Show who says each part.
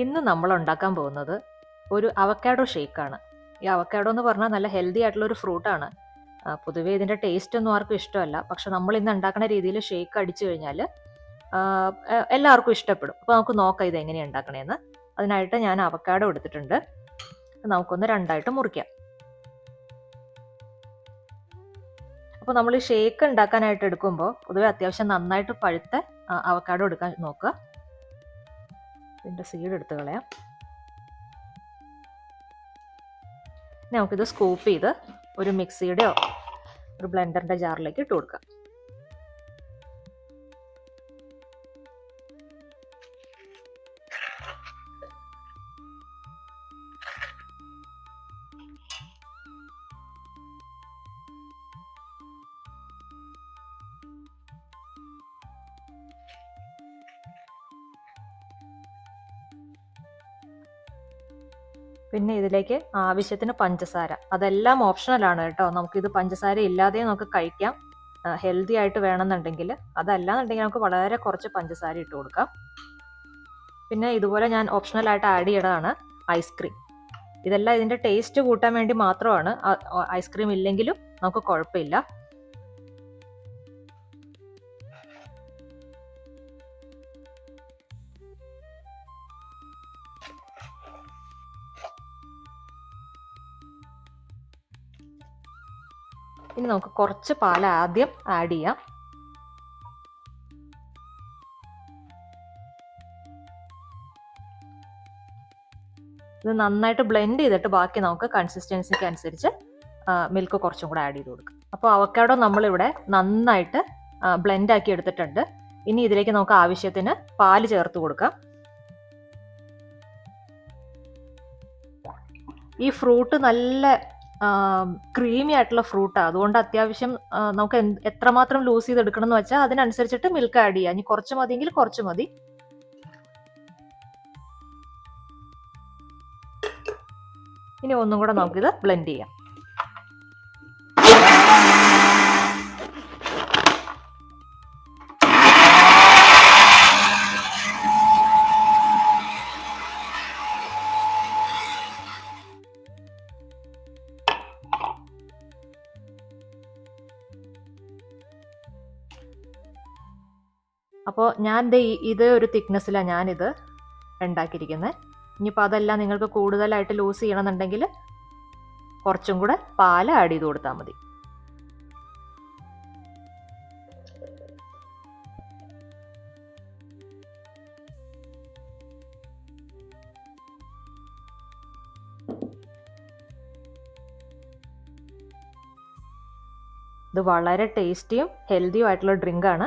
Speaker 1: ഇന്ന് നമ്മൾ ഉണ്ടാക്കാൻ പോകുന്നത് ഒരു അവക്കാഡോ ഷേക്കാണ്. ഈ അവക്കാഡോ എന്ന് പറഞ്ഞാൽ നല്ല ഹെൽത്തി ആയിട്ടുള്ള ഒരു ഫ്രൂട്ടാണ്. പൊതുവേ ഇതിന്റെ ടേസ്റ്റ് ഒന്നും ആർക്കും ഇഷ്ടമല്ല. പക്ഷെ നമ്മൾ ഇന്ന് ഉണ്ടാക്കുന്ന രീതിയിൽ ഷേക്ക് അടിച്ചു കഴിഞ്ഞാൽ എല്ലാവർക്കും ഇഷ്ടപ്പെടും. അപ്പോൾ നമുക്ക് നോക്കാം ഇത് എങ്ങനെയാണ് ഉണ്ടാക്കണേന്ന്. അതിനായിട്ട് ഞാൻ അവക്കാഡോ എടുത്തിട്ടുണ്ട്. നമുക്കൊന്ന് രണ്ടായിട്ട് മുറിക്കാം. അപ്പോൾ നമ്മൾ ഷേക്ക് ഉണ്ടാക്കാനായിട്ട് എടുക്കുമ്പോൾ പൊതുവെ അത്യാവശ്യം നന്നായിട്ട് പഴുത്ത അവക്കാഡോ എടുക്കാൻ നോക്കുക. ഇതിന്റെ സീഡ് എടുത്ത് കളയാം. ഇനി നമുക്കിത് സ്കൂപ്പ് ചെയ്ത് ഒരു മിക്സിയുടെയോ ഒരു ബ്ലെൻഡറിന്റെ ജാറിലേക്ക് ഇട്ട് കൊടുക്കാം. പിന്നെ ഇതിലേക്ക് ആവശ്യത്തിന് പഞ്ചസാര. അതെല്ലാം ഓപ്ഷണലാണ് കേട്ടോ. നമുക്കിത് പഞ്ചസാര ഇല്ലാതെ നമുക്ക് കഴിക്കാം. ഹെൽത്തി ആയിട്ട് വേണമെന്നുണ്ടെങ്കിൽ അതല്ലാന്നുണ്ടെങ്കിൽ നമുക്ക് വളരെ കുറച്ച് പഞ്ചസാര ഇട്ട് കൊടുക്കാം. പിന്നെ ഇതുപോലെ ഞാൻ ഓപ്ഷണൽ ആയിട്ട് ആഡ് ചെയ്യണതാണ് ഐസ്ക്രീം ഇതെല്ലാം ഇതിന്റെ ടേസ്റ്റ് കൂട്ടാൻ വേണ്ടി മാത്രമാണ്. ഐസ്ക്രീം ഇല്ലെങ്കിലും നമുക്ക് കുഴപ്പമില്ല. ഇനി നമുക്ക് കുറച്ച് പാൽ ആദ്യം ആഡ് ചെയ്യാം. ഇത് നന്നായിട്ട് ബ്ലെൻഡ് ചെയ്തിട്ട് ബാക്കി നമുക്ക് കൺസിസ്റ്റൻസിക്ക് അനുസരിച്ച് മിൽക്ക് കുറച്ചും കൂടെ ആഡ് ചെയ്ത് കൊടുക്കാം. അപ്പോൾ അവക്കാടോ നമ്മളിവിടെ നന്നായിട്ട് ബ്ലെൻഡ് ആക്കി എടുത്തിട്ടുണ്ട്. ഇനി ഇതിലേക്ക് നമുക്ക് ആവശ്യത്തിന് പാൽ ചേർത്ത് കൊടുക്കാം. ഈ ഫ്രൂട്ട് നല്ല ക്രീമി ആയിട്ടുള്ള ഫ്രൂട്ടാണ് അതുകൊണ്ട് അത്യാവശ്യം നമുക്ക് എത്രമാത്രം ലൂസ് ചെയ്തെടുക്കണം എന്ന് വെച്ചാൽ അതിനനുസരിച്ചിട്ട് മിൽക്ക് ആഡ് ചെയ്യാം. ഇനി കുറച്ച് മതിയെങ്കിൽ കുറച്ച് മതി. ഇനി ഒന്നും കൂടെ നമുക്കിത് ബ്ലെൻഡ് ചെയ്യാം. അപ്പോൾ ഞാൻ ഇത് ഒരു തിക്നെസ്സിലാണ് ഞാനിത് ഉണ്ടാക്കിയിരിക്കുന്നത് ഇനിയിപ്പോൾ അതെല്ലാം നിങ്ങൾക്ക് കൂടുതലായിട്ട് ലൂസ് ചെയ്യണമെന്നുണ്ടെങ്കിൽ കുറച്ചും കൂടെ പാൽ ആഡ് ചെയ്ത് കൊടുത്താൽ മതി. ഇത് വളരെ ടേസ്റ്റിയും ഹെൽത്തിയും ആയിട്ടുള്ള ഡ്രിങ്കാണ്